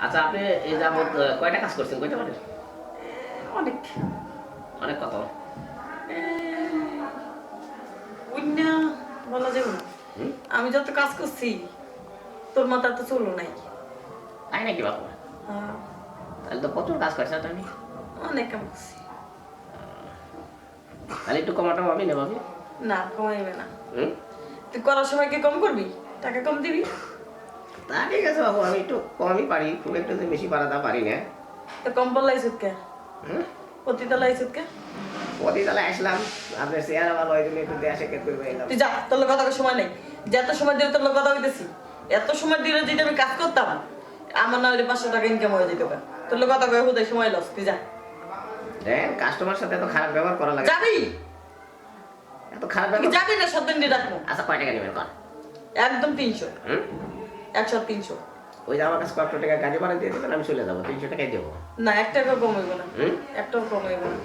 আচ্ছা আপনি এই আহ, কয়টা কাজ করছেন? কয়টা বারের অনেক। অনেক কত? বলা যাবে না। আমি যত কাজ করছি তোর মাথা তো চলো নাই। তাই নাকি বাপু? হ্যাঁ, তাহলে তো প্রচুর কাজ করছেন তুমি অনেক কাম করছি। তাহলে একটু কমাটা পাবি না ভাবি না কমাইবে না। তুই করার সময় কি কম করবি? টাকা কম দিবি? তা ঠিক আছে বাবু আমি একটু কমই পারি খুব একটু বেশি পারা তা পারি না। তো কম বললাইছত কে? হুম? প্রতিটা লাইছত কে? প্রতিতলা আসলাম আপনার চেয়ার ভালো হয় তুমি একটু দেয়া শেখে করবে এলাম। তুই যা তোর কথা সময় নেই। যে এত সময় দিলে তোর কথা হইতেছি এত সময় দিলে যদি আমি কাজ করতাম আমার না হলে পাঁচশো টাকা ইনকাম হয়ে যেত। তোর কথা কয়ে হুদায় সময় লস তুই যা। দেন কাস্টমার সাথে এত খারাপ ব্যবহার করা লাগে। যাবি? এত খারাপ ব্যবহার যাবি না সব দিন রাখব। আচ্ছা কয় টাকা নেবেন কর। একদম তিনশো। হুম? একশো তিনশো। ওই যে আমার কাছে কয়েকশো টাকা গাড়ি ভাড়া দিয়ে দেবেন আমি চলে যাব তিনশো টাকাই দেবো। না এক টাকাও কম হইব না। একটাও কম হইব না।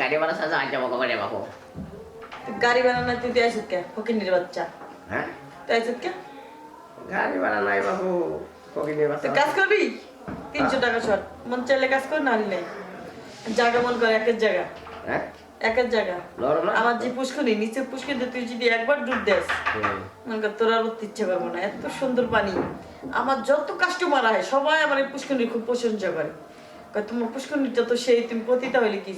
গাড়ি ভাড়া সাজা আজ যাব কবে বাবু গাড়ি বানানো তুই দিয়ে আসিস কে? ফকিনির বাচ্চা। হ্যাঁ? তুই আসিস কে? গাড়ি ভাড়া নাই বাবু ফকিনের বাচ্চা। কাজ করবি? তিনশো টাকা শর্ট। মন চাইলে কাজ কর না নেই। জায়গা মন কর একের জায়গা। হ্যাঁ? একের জায়গা। আমার যে পুষ্করি নিচে পুষ্করিতে তুই যদি একবার ডুব দেস। মনে কর তোর আর উঠতে ইচ্ছে করব না। এত সুন্দর পানি। আমার যত কাস্টমার আহে সবাই আমার এই পুষ্করিণীর খুব প্রশংসা করে। তোমার পুষ্করিণীটা তো সেই তুমি পতিতা হইলে কি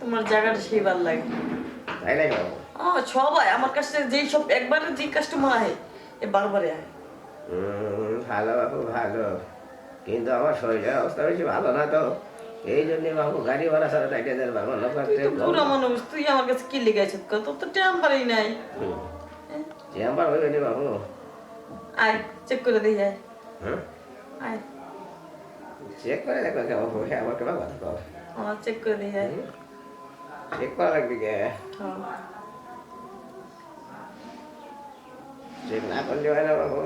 তোমার জায়গাটা সেই ভালো লাগে। সবাই। আমার কাছে যেই সব একবারে যে কাস্টমার আহে এ বারবারে হুম, ভালো ভালো। কিন্তু আমার শরীরের অবস্থা বেশি ভালো না তো? এই জন্য বাবু গাড়ি ভাড়া ছাড়া তাইতে দেন বাবু না করতে পুরো মানুষ তুই আমার কাছে কি লেগেছিস কত তো টেম্পারই নাই। চেম্বার হয়ে? গেছে বাবু। আয় চেক করে দিই আয়। হুম আয়। চেক করে দেখো কে বাবু হ্যাঁ আমার কেমন কথা কও। আমার চেক করে দিই আয়। চেক করা লাগবে কে? হ্যাঁ। চেক না করলে হয় না বাবু।